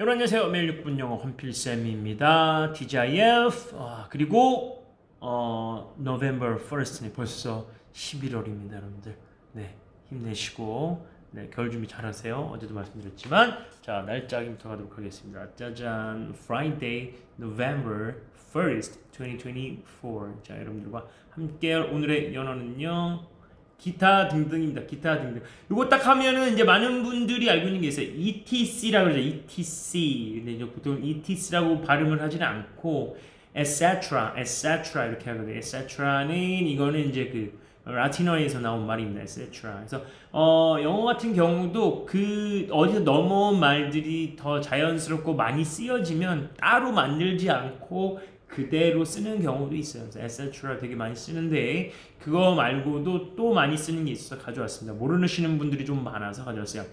여러분 안녕하세요. 매일 6분 영어 헌필쌤입니다. DJF 아, 그리고 어, November 1st네 벌써 11월입니다, 여러분들. 네, 힘내시고 네, 겨울 준비 잘하세요. 어제도 말씀드렸지만 자 날짜부터 가도록 하겠습니다. 짜잔, Friday, November 1st, 2024. 자 여러분들과 함께할 오늘의 연어는요. 기타 등등입니다. 기타 등등. 이거 딱 하면은 이제 많은 분들이 알고 있는 게 있어요. ETC라고 그러죠. ETC. 근데 이제 보통 ETC라고 발음을 하지는 않고 etc. etc. 이렇게 하거든요. etc는 이거는 이제 그 라틴어에서 나온 말입니다. etc. 그래서 어, 영어 같은 경우도 그 어디서 넘어온 말들이 더 자연스럽고 많이 쓰여지면 따로 만들지 않고 그대로 쓰는 경우도 있어요. 그래서 etc. 되게 많이 쓰는데 그거 말고도 또 많이 쓰는 게 있어서 가져왔습니다. 모르시는 분들이 좀 많아서 가져왔어요.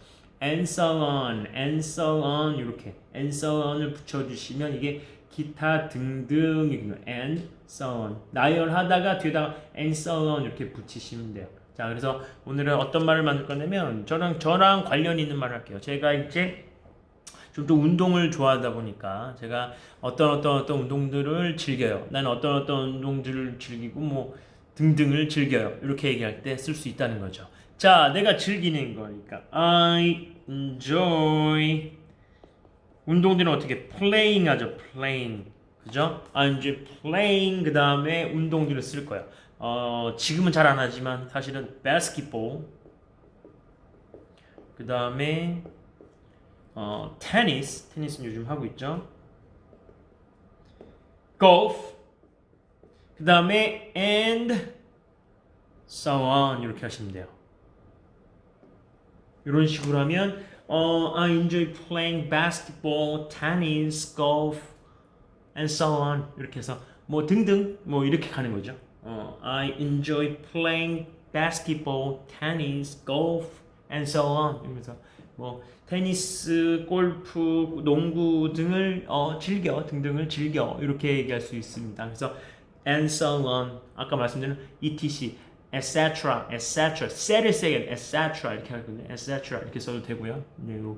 and so on, and so on 이렇게 and so on을 붙여주시면 이게 기타 등등이군요. and so on 나열하다가 뒤에다가 and so on 이렇게 붙이시면 돼요. 자 그래서 오늘은 어떤 말을 만들 거냐면 저랑 저랑 관련 있는 말을 할게요. 제가 이제 좀더 운동을 좋아하다 보니까 제가 어떤 어떤 어떤 운동들을 즐겨요. 나는 어떤 어떤 운동들을 즐기고 뭐 등등을 즐겨요. 이렇게 얘기할 때 쓸 수 있다는 거죠. 자, 내가 즐기는 거니까 I enjoy 운동들은 어떻게 playing 하죠. playing. 그죠? I enjoy playing 그 다음에 운동들을 쓸 거예요. 어, 지금은 잘 안 하지만 사실은 basketball 그 다음에 어, 테니스, 테니스는 요즘 하고 있죠. golf, 그 다음에 and so on 이렇게 하시면 돼요. 이런 식으로 하면 어, I enjoy playing basketball, tennis, golf, and so on 이렇게 해서 뭐 등등 뭐 이렇게 가는 거죠. 어, I enjoy playing basketball, tennis, golf, and so on 이러면서 뭐 테니스, 골프, 농구 등을 어, 즐겨 등등을 즐겨 이렇게 얘기할 수 있습니다. 그래서 and so on 아까 말씀드린 etc, etc, etc, set을 세게 etc 이렇게 하거든요. etc 이렇게 써도 되고요. 네, 요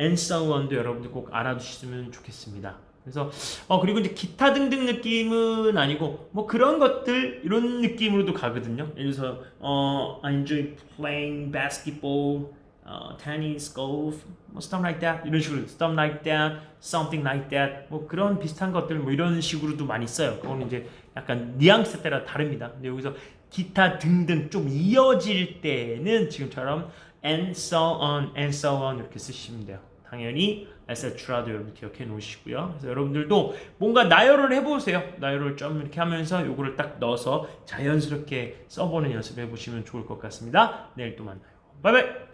and so on도 여러분들 꼭 알아두시면 좋겠습니다. 그래서 어 그리고 이제 기타 등등 느낌은 아니고 뭐 그런 것들 이런 느낌으로도 가거든요. 예를 들어서 어 I enjoy playing basketball 어, tennis, golf, 뭐 stuff like that 이런 식으로 stuff like that, something like that 뭐 그런 비슷한 것들 뭐 이런 식으로도 많이 써요. 그거는 이제 약간 뉘앙스 따라 다릅니다. 근데 여기서 기타 등등 좀 이어질 때는 지금처럼 and so on, and so on 이렇게 쓰시면 돼요. 당연히 etc라도 여러분 기억해 놓으시고요. 그래서 여러분들도 뭔가 나열을 해보세요. 나열을 좀 이렇게 하면서 요거를 딱 넣어서 자연스럽게 써보는 연습해 보시면 좋을 것 같습니다. 내일 또 만나요. 바이바이.